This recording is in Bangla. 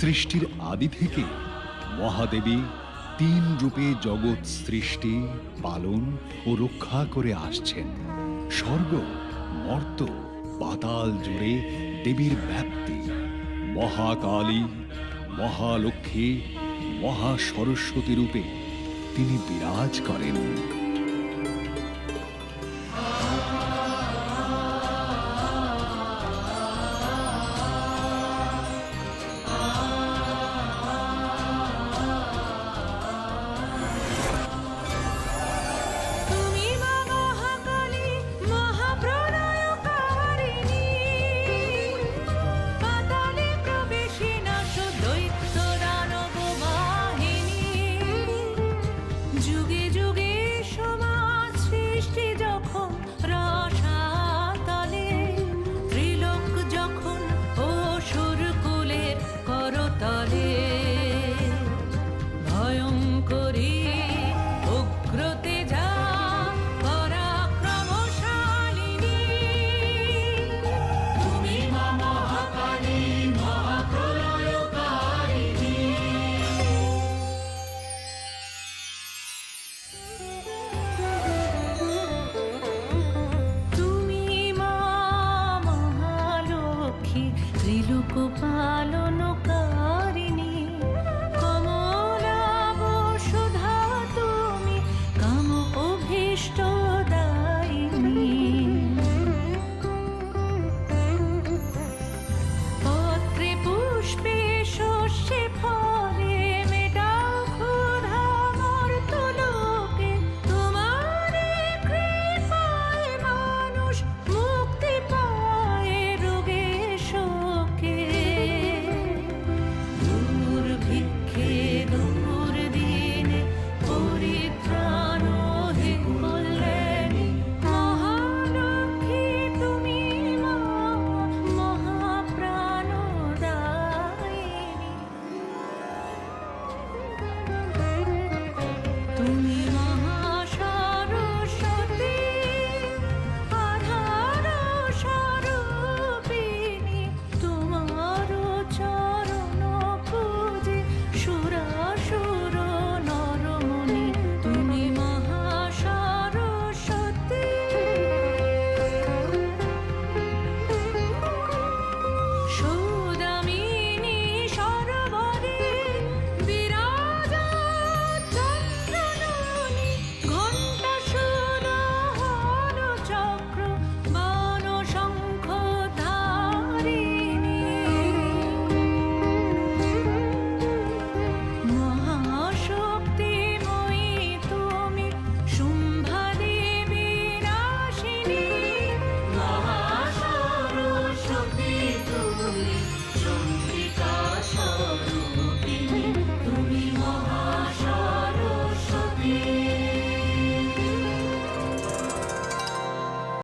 সৃষ্টির আদি থেকে মহাদেবী তিন রূপে জগৎ সৃষ্টি, পালন ও রক্ষা করে আসছেন। স্বর্গ, মর্ত, পাতাল জুড়ে দেবীর ব্যাপ্তি। মহাকালী, মহালক্ষ্মী মহা সরস্বতী রূপে তিনি বিরাজ করেন।